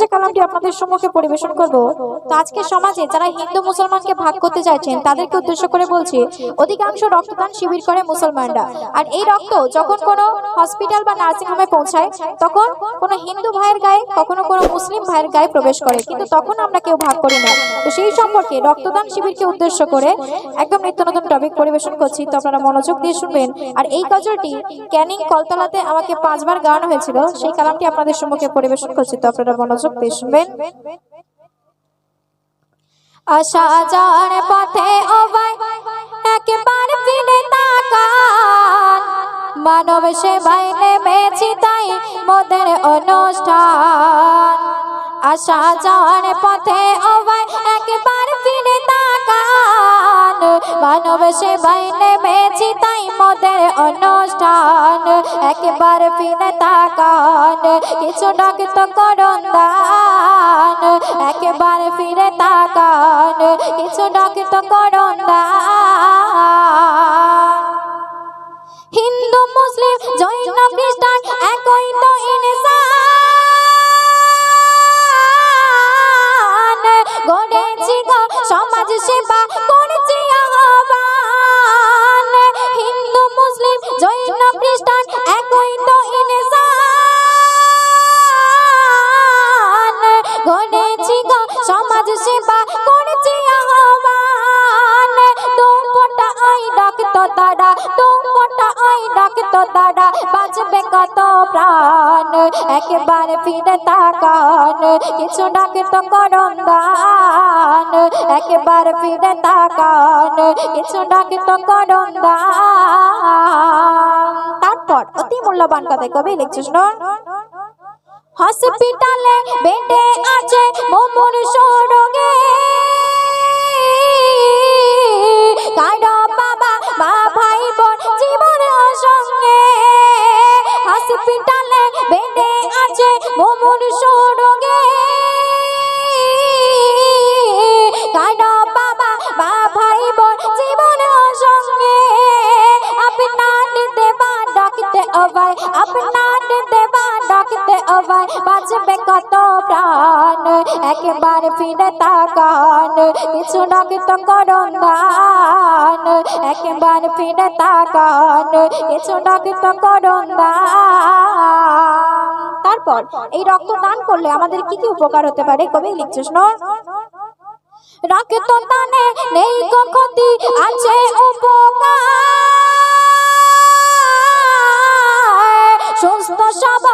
যে কালামটি আপনাদের সম্মুখে পরিবেশন করব, তো আজকে সমাজে যারা হিন্দু মুসলমানকে ভাগ করতে চাইছেন, তাদেরকে উদ্দেশ্য করে বলছি, অধিকাংশ রক্তদান শিবির করে মুসলমানরা। আর এই রক্ত যখন কোনো হসপিটাল বা নার্সিং হোমে পৌঁছায়, তখন কোনো হিন্দু ভাইয়ের গায়ে, কখনো কোনো মুসলিম ভাইয়ের গায়ে প্রবেশ করে। কিন্তু তখন আমরা কেউ ভাগ করি না। তো সেই সম্পর্কে রক্তদান শিবিরকে উদ্দেশ্য করে একদম নিত্য নতুন টপিক পরিবেশন করছি। তো আপনারা মনোযোগ দিয়ে শুনবেন। আর এই গজলটি ক্যানিং কলতলাতে আমাকে পাঁচবার গাওয়ানো হয়েছিল। সেই কালামটি আপনাদের সম্মুখে পরিবেশন করছি। তো আপনারা মনোযোগ দিয়ে শুনবেন আশা যার পথে ও ভাই একবার ফিরে তাকান। মানব সেবায় নেমেছি তাই মোদের অনুষ্ঠান। আশা যার পথে ও ভাই একবার ফিরে তাকান। মানব সেবায় নেমেছি তাই মোদের অনুষ্ঠান। একবার ফিরে তাকান, কিছু ডাক তো করুন দান। একবার ফিরে তাকান, কিছু ডাক তো করুন হিন্দু, মুসলিম, জৈন, খ্রিস্টান, একই তো ইনসান। গড়েছি গো সমাজ সেবা সমাজ সেবা করেছি আহ্বান। দুপটা আই ডাকতো তারা দুপটা আই ডাকতো তারা বাঁচবে কত প্রাণ। একবার ফিরে তাকান, কিছু ডাকতো করণ দান একবার ফিরে তাকান, কিছু ডাকতো দান তারপর অতি মূল্যবান কথায় কবি লিখছে শুনুন হসপিটালে বেডে আছে মোমর সরগে অবাই বাঁচবে কত প্রাণ? একবার ফিরে তাকান, কিছু না ডাকতে করুন দান। একবার ফিরে তাকান, কিছু ডাকতে করুন দান। তারপর এই রক্ত দান করলে আমাদের কি কি উপকার হতে পারে? কবি লিখছে শোনো, রক্ত দানে নেই ক্ষতি, আছে উপকার। সুস্থ সবল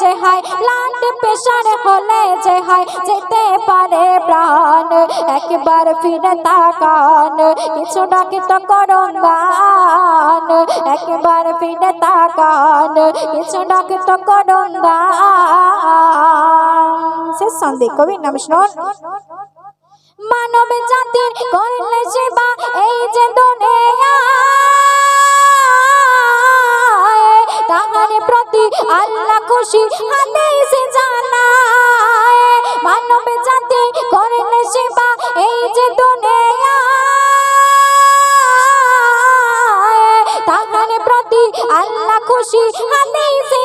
যে হয় ব্লাড প্রেশার হলে যে হয়, যেতে পারে প্রাণ। একবার ফিরে তাকান, কিছু ডাকে তো করুন দান একবার ফিরে তাকান, কিছু ডাকে তো করুন দান শেষ সন্দেহ কবির নাম শুনুন মানব জাতির করলে সেবা, এই যে দুনিয়া। আল্লাহ হাতে এসে জানায়, মানব জাতি করেন সেবা এই যে দুনিয়া। তাহার প্রতি আল্লাহ খুশি হাতে জানায়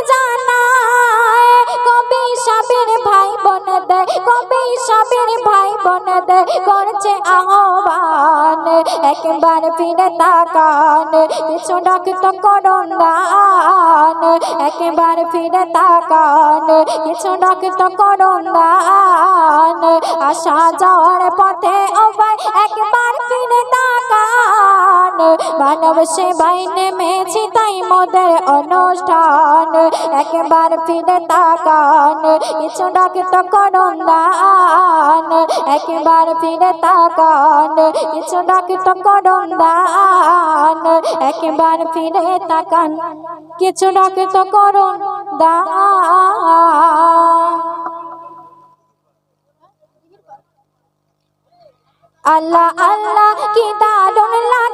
বোন দেয় করছে আহ্বান, একবার ফিরে তাকান, কিছু ডাকতো করুন দান একবার ফিরে তাকান, কিছু ডাকতো করুন দান যাওয়ার পথে ভাই একবার ফিরে তাকান, মানব সেবাই নেমেছি তাই মোদের অনুষ্ঠান, একবার ফিরে তাকান, কিছু ডাকতো করুন একবার ফিরে তাকান, কিছু ডাকতো করুন একবার ফিরে তাকান, কিছু ডাকতো করুন আল্লাহ আল্লাহ, কি দারুণ লাগে।